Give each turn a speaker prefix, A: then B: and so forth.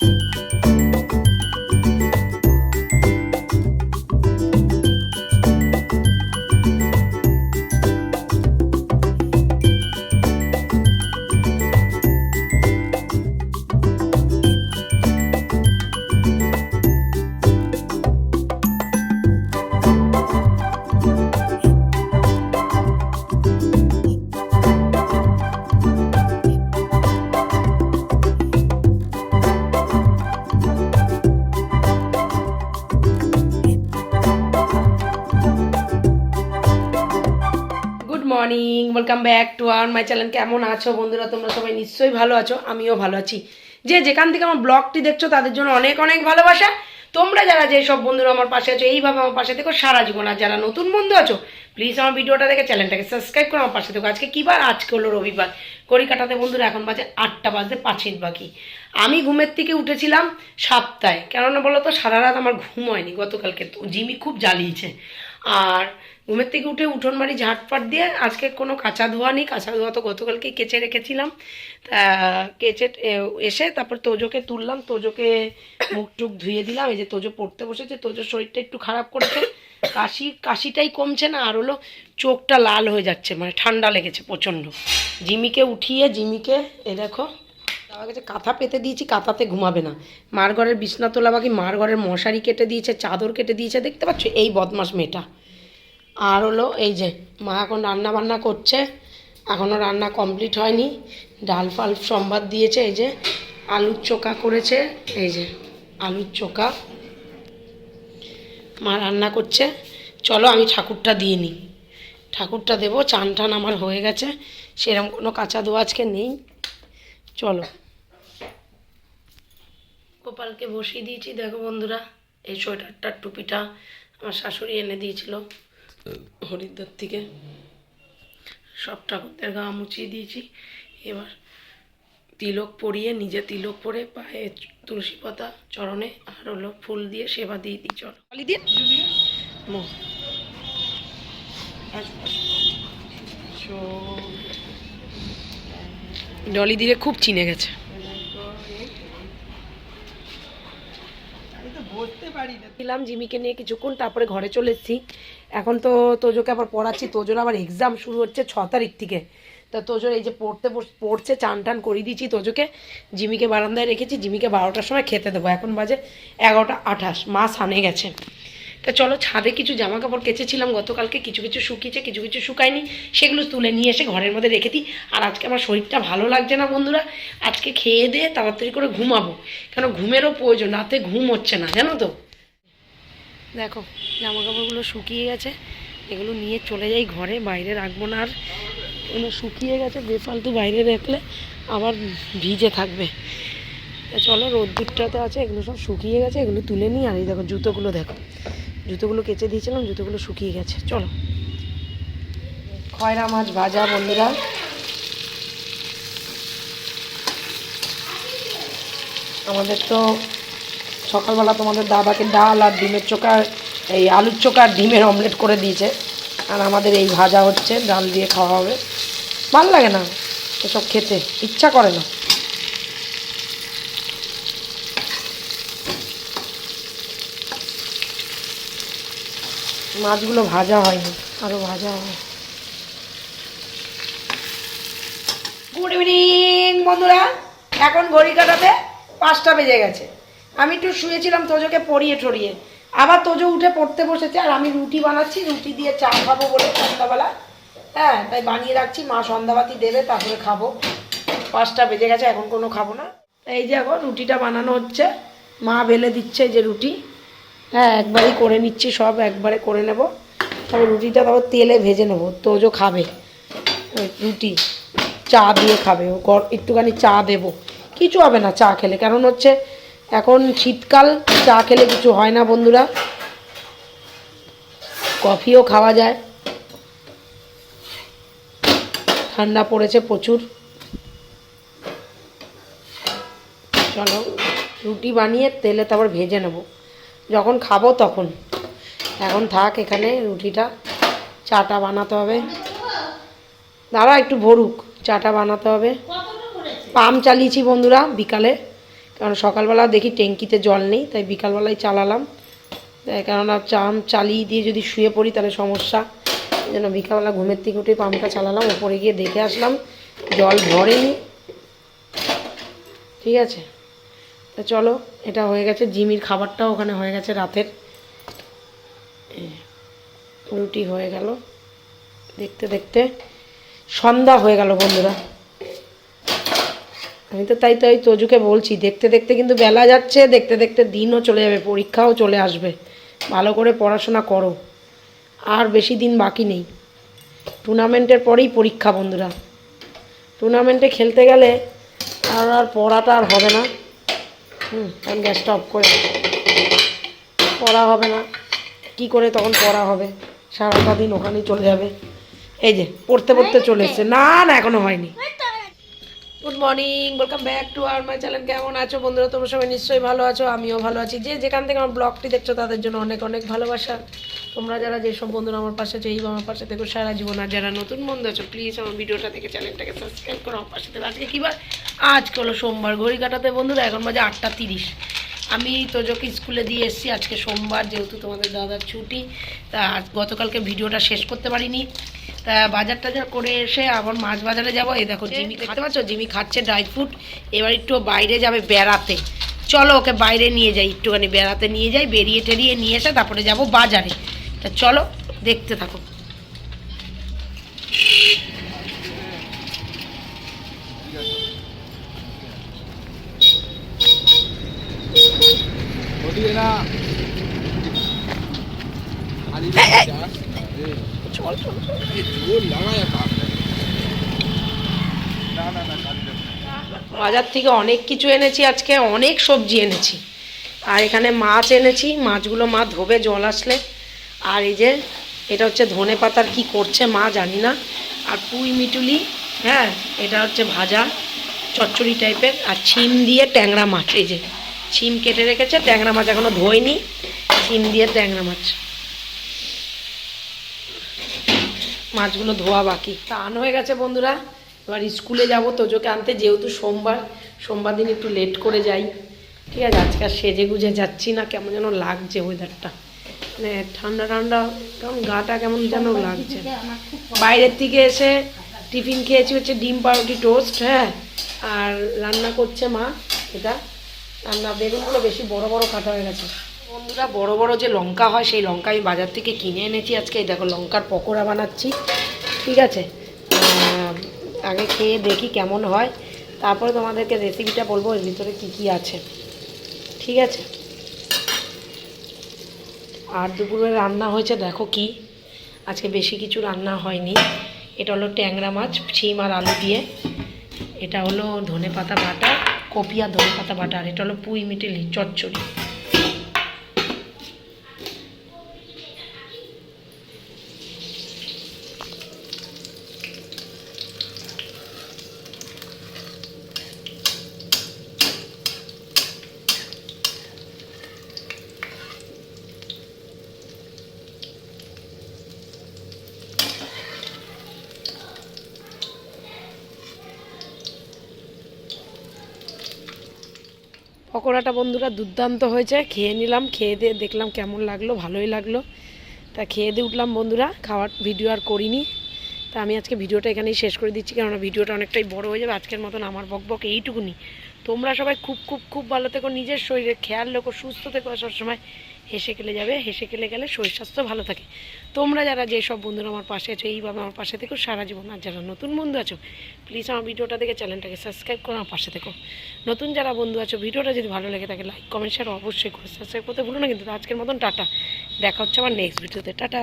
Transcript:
A: Good morning welcome back to our my channel কেমন আছো বন্ধুরা? তোমরা সবাই নিশ্চয়ই ভালো আছো, আমিও ভালো আছি। যে যেখান থেকে আমার ব্লগটি দেখছ, তাদের জন্য অনেক অনেক ভালোবাসা। তোমরা যারা যেসব বন্ধুরা আমার পাশে আছো, এইভাবে আমার পাশে দেখো সারা জীবন। আর যারা নতুন বন্ধু আছো প্লিজ আমার ভিডিওটা দেখে চ্যানেলটাকে সাবস্ক্রাইব করো আমার পাশে দেখো আজকে কী বার? আজকে হলো রবিবার। কড়ি কাটাতে বন্ধুরা, এখন বাজে আটটা বাজতে পাঁচ মিনিট বাকি। আমি ঘুমের থেকে উঠেছিলাম সাতটায়। কেননা বলো তো সারা রাত আমার ঘুম হয়নি। গতকালকে তো জিমি খুব জ্বালিয়েছে। আর ঘুমের থেকে উঠে উঠোন বাড়ি ঝাটপাট দিয়ে আজকে কোনো কাঁচা ধোয়া নেই, কাঁচা ধোয়া তো গতকালকে কেচে রেখেছিলাম। তা কেচে এসে তারপর তোজোকে তুললাম, তোজোকে মুখ টুক ধুয়ে দিলাম। এই যে তোজো পড়তে বসেছে, তোজোর শরীরটা একটু খারাপ করেছে। কাশি, কাশিটাই কমছে না, আর হলো চোখটা লাল হয়ে যাচ্ছে মানে ঠান্ডা লেগেছে প্রচণ্ড। জিমিকে উঠিয়ে, জিমিকে, এ দেখো বাবা কাছে কাঁথা পেতে দিয়েছি, কাঁথাতে ঘুমাবে না। মার ঘরের বিছনা তোলা বাকি, মার ঘরের মশারি কেটে দিয়েছে, চাদর কেটে দিয়েছে, দেখতে পাচ্ছ? এই বদমাস মেয়েটা। আর হলো এই যে, মা এখন রান্না বান্না করছে এখনও রান্না কমপ্লিট হয়নি। ডাল ফাল সম্বাদ দিয়েছে, এই যে আলুর চোকা করেছে, এই যে আলুর চোকা মা রান্না করছে। চলো আমি ঠাকুরটা দিয়ে নিই। ঠাকুরটা দেবো, চান টান আমার হয়ে গেছে সেরকম কোনো কাঁচা দোয়া আজকে নেই। চলো। গোপালকে বসিয়ে দিয়েছি, দেখো বন্ধুরা, এই সোয়েটারটার টুপিটা আমার শাশুড়ি এনে দিয়েছিল। হরিদ্বার থেকে সব ঠাকুরদের গা মুছিয়ে দিয়েছি। এবার তিলক পরিয়ে নিজে তিলক পরে পায়ে তুলসী পাতা চরণে আর হলো ফুল দিয়ে সেবা দিয়ে দিই চলো। খালি দিয়ে? ডলি দিয়ে খুব চিনে গেছে। ছিলাম জিমিকে নিয়ে কিছুক্ষণ তারপরে ঘরে চলে এসেছি। এখন তো তোজোকে আবার পড়াচ্ছি, তোজোর আবার এক্সাম শুরু হচ্ছে ছ তারিখ থেকে। তা তোজোর এই যে পড়তে পড়ছে চান টান করিয়ে দিয়েছি তোজোকে। জিমিকে বারান্দায় রেখেছি, জিমিকে বারোটার সময় খেতে দেবো। এখন বাজে এগারোটা আঠাশ মাস সানে গেছে। তা চলো ছাদে কিছু জামা কাপড় কেচেছিলাম, গতকালকে কিছু কিছু শুকিয়েছে, কিছু কিছু শুকায়নি, সেগুলো তুলে নিয়ে এসে ঘরের মধ্যে রেখে দিই। আর আজকে আমার শরীরটা ভালো লাগছে না বন্ধুরা। আজকে খেয়ে দিয়ে তাড়াতাড়ি করে ঘুমাবো। কেন ঘুমেরও প্রয়োজন, রাতে ঘুম হচ্ছে না, জানো তো? দেখো জামা কাপড়গুলো শুকিয়ে গেছে। এগুলো নিয়ে চলে যাই ঘরে, বাইরে রাখব না আর। এগুলো শুকিয়ে গেছে, বেফালতু বাইরে রাখলে আবার ভিজে থাকবে। চলো রোদ্দুরটাতে আছে, এগুলো সব শুকিয়ে গেছে, এগুলো তুলে নিই। আর এই দেখো, জুতোগুলো দেখো। জুতোগুলো কেচে দিয়েছিলাম, জুতোগুলো শুকিয়ে গেছে। চলো। খয়রা মাছ ভাজা, বন্ধুরা। আমাদের তো সকালবেলা তোমাদের দাদাকে ডাল আর ডিমের চোখা, এই আলুর চোখা আর ডিমের অমলেট করে দিয়েছে। আর আমাদের এই ভাজা হচ্ছে, ডাল দিয়ে খাওয়া হবে। ভালো লাগে না এসব খেতে, ইচ্ছা করে না। মাছগুলো ভাজা হয়নি আরও ভাজা হবে। গুড ইভিনিং বন্ধুরা। এখন ঘড়ি কাটাতে পাঁচটা বেজে গেছে। আমি একটু শুয়েছিলাম তোজোকে পড়িয়ে টড়িয়ে আবার তোজো উঠে পড়তে বসেছে আর আমি রুটি বানাচ্ছি, রুটি দিয়ে চা খাব বলে সন্ধ্যাবেলা হ্যাঁ তাই বানিয়ে রাখছি, মা সন্ধ্যাবাতি দেবে, তারপরে খাব। পাঁচটা বেজে গেছে, এখন কোনো খাব না। এই যে এখন রুটিটা বানানো হচ্ছে, মা বেলে দিচ্ছে যে রুটি। হ্যাঁ একবারই করে নিচ্ছি সব, একবারে করে নেব। তবে রুটিটা তারপর তেলে ভেজে নেব, তোজো খাবে। রুটি, চা দিয়ে খাবে, ও একটুখানি চা দেবো। কিছু হবে না চা খেলে, কারণ হচ্ছে এখন শীতকাল, চা খেলে কিছু হয় না বন্ধুরা। কফিও খাওয়া যায়। ঠান্ডা পড়েছে প্রচুর। চলো, রুটি বানিয়ে তেলে তারপর ভেজে নেব। যখন খাব তখন। এখন থাক, এখানে রুটিটা, চাটা বানাতে হবে। দাঁড়া, একটু ভরুক। চাটা বানাতে হবে। পাম চালিয়েছি বন্ধুরা, বিকালে। কারণ সকালবেলা দেখি ট্যাঙ্কিতে জল নেই, তাই বিকালবেলায় চালালাম। তাই কেননা চাম চালিয়ে দিয়ে যদি শুয়ে পড়ি তাহলে সমস্যা। এই জন্য বিকালবেলা ঘুমের থেকে উঠে পাম্পটা চালালাম, ওপরে গিয়ে দেখে আসলাম জল ভরেনি। ঠিক আছে? তা চলো, এটা হয়ে গেছে জিমির খাবারটাও ওখানে হয়ে গেছে রাতের। রুটি হয়ে গেল। দেখতে দেখতে সন্ধ্যা হয়ে গেল বন্ধুরা। আমি তো তাই তাই তোজুকে বলছি, দেখতে দেখতে কিন্তু বেলা যাচ্ছে, দেখতে দেখতে দিনও চলে যাবে, পরীক্ষাও চলে আসবে। ভালো করে পড়াশোনা করো। আর বেশি দিন বাকি নেই। টুর্নামেন্টের পরেই পরীক্ষা, বন্ধুরা। টুর্নামেন্টে খেলতে গেলে আর আর পড়াটা আর হবে না। হুম, আমি গ্যাসটা অফ করে পড়া হবে না। কি করে তখন পড়া হবে? সারাটা দিন ওখানেই চলে যাবে। এই যে, পড়তে পড়তে চলে এসছে। না না, এখনও হয়নি। Good morning welcome back to our my channel কেমন আছো বন্ধুরা? তোমরা সবাই নিশ্চয়ই ভালো আছো, আমিও ভালো আছি। যে যেখান থেকে আমার ব্লগটি দেখছ, তাদের জন্য অনেক অনেক ভালোবাসা। তোমরা যারা যেসব বন্ধুরা আমার পাশে আছো, এই আমার পাশে দেখো সারা জীবন। আর যারা নতুন বন্ধু আছো প্লিজ আমার ভিডিওটা দেখে চ্যানেলটাকে সাবস্ক্রাইব করো, আমার পাশে থেকে। আজকে কী বার? আজকে হলো সোমবার, ঘড়ি কাটাতে বন্ধুরা, এখন বাজে আটটা তিরিশ। আমি তো তোজোকে স্কুলে দিয়ে এসেছি, আজকে সোমবার, যেহেতু তোমাদের দাদার ছুটি, তা গতকালকে ভিডিওটা শেষ করতে পারিনি। তা বাজার টাজার করে এসে আবার মাছ বাজারে যাব। এই দেখো জিমি দেখতে পাচ্ছ জিমি খাচ্ছে ড্রাই ফ্রুট এবার একটু বাইরে যাবে বেড়াতে। চলো ওকে বাইরে নিয়ে যাই একটুখানি বেড়াতে নিয়ে যাই বেরিয়ে টেরিয়ে নিয়ে এসে তারপরে যাব বাজারে। তা চলো দেখতে থাকো।
B: না
A: চল চল বাজার থেকে অনেক কিছু এনেছি আজকে অনেক সবজি এনেছি। আর এখানে মাছ এনেছি মাছগুলো মা ধোবে জল আসলে। আর এই যে এটা হচ্ছে ধনে পাতার কি করছে মা জানি না। আর পুঁই মিটুলি হ্যাঁ এটা হচ্ছে ভাজা চচ্চড়ি টাইপের। আর ছিম দিয়ে ট্যাংরা মাছ এই যে ছিম কেটে রেখেছে ট্যাংরা মাছ এখনও ধোয়নি। ছিম দিয়ে ট্যাংরা মাছ। মাছগুলো ধোয়া বাকি। টান হয়ে গেছে বন্ধুরা। এবার স্কুলে যাব তোজোকে আনতে। যেহেতু সোমবার সোমবার দিন একটু লেট করে যাই। ঠিক আছে আজকে আর সেজে গুজে যাচ্ছি না কেমন যেন লাগছে ওয়েদারটা মানে ঠান্ডা ঠান্ডা কেমন গাটা কেমন যেন লাগছে। বাইরের থেকে এসে টিফিন খেয়েছি হচ্ছে ডিম পাউরুটি টোস্ট হ্যাঁ। আর রান্না করছে মা এটা। রান্না বেগুনগুলো বেশি বড় বড় কাটা হয়ে গেছে। বন্ধুরা, বড় বড় যে লঙ্কা হয়, সেই লঙ্কা আমি বাজার থেকে কিনে এনেছি আজকে। এই দেখো, লঙ্কার পকোড়া বানাচ্ছি। ঠিক আছে? আগে খেয়ে দেখি কেমন হয়। তারপরে তোমাদেরকে রেসিপিটা বলব, এর ভিতরে কী কী আছে। ঠিক আছে? আর দুপুরে রান্না হয়েছে, দেখো কি। আজকে বেশি কিছু রান্না হয়নি। এটা হলো ট্যাংরা মাছ, ছিম আর আলু দিয়ে। এটা হলো ধনে পাতা বাটা, কপি আর ধনে পাতা বাটা, আর এটা হলো পুঁই মিটেলি চচ্চড়ি। পকোড়াটা বন্ধুরা দুর্দান্ত হয়েছে। খেয়ে নিলাম, খেয়ে দিয়ে দেখলাম কেমন লাগল, ভালোই লাগল। তা খেয়ে দিয়ে উঠলাম বন্ধুরা, খাওয়ার ভিডিও আর করিনি। তা আমি আজকে ভিডিওটা এখানেই শেষ করে দিচ্ছি, কেননা ভিডিওটা অনেকটাই বড় হয়ে যাবে। আজকের মতন আমার বক বক এইটুকুনি। তোমরা সবাই খুব খুব খুব ভালো থেকো, নিজের শরীরে খেয়াল রেখো, সুস্থ থেকো সবসময়। হেসে খেলে যাবে, হেসে খেলে গেলে শরীর স্বাস্থ্য ভালো থাকে। তোমরা যারা যেসব বন্ধুরা আমার পাশে আছো, এইভাবে আমার পাশে থেকো, সারা জীবন। আর যারা নতুন বন্ধু আছো প্লিজ আমার ভিডিওটা দেখে চ্যানেলটাকে সাবস্ক্রাইব করে আমার পাশে থেকো। নতুন যারা বন্ধু আছো, ভিডিওটা যদি ভালো লেগে থাকে লাইক কমেন্ট শেয়ার অবশ্যই করো সাবস্ক্রাইব করতে ভুলো না। কিন্তু আজকের মতন টাটা। দেখা হচ্ছে আমার নেক্সট ভিডিওতে টাটা।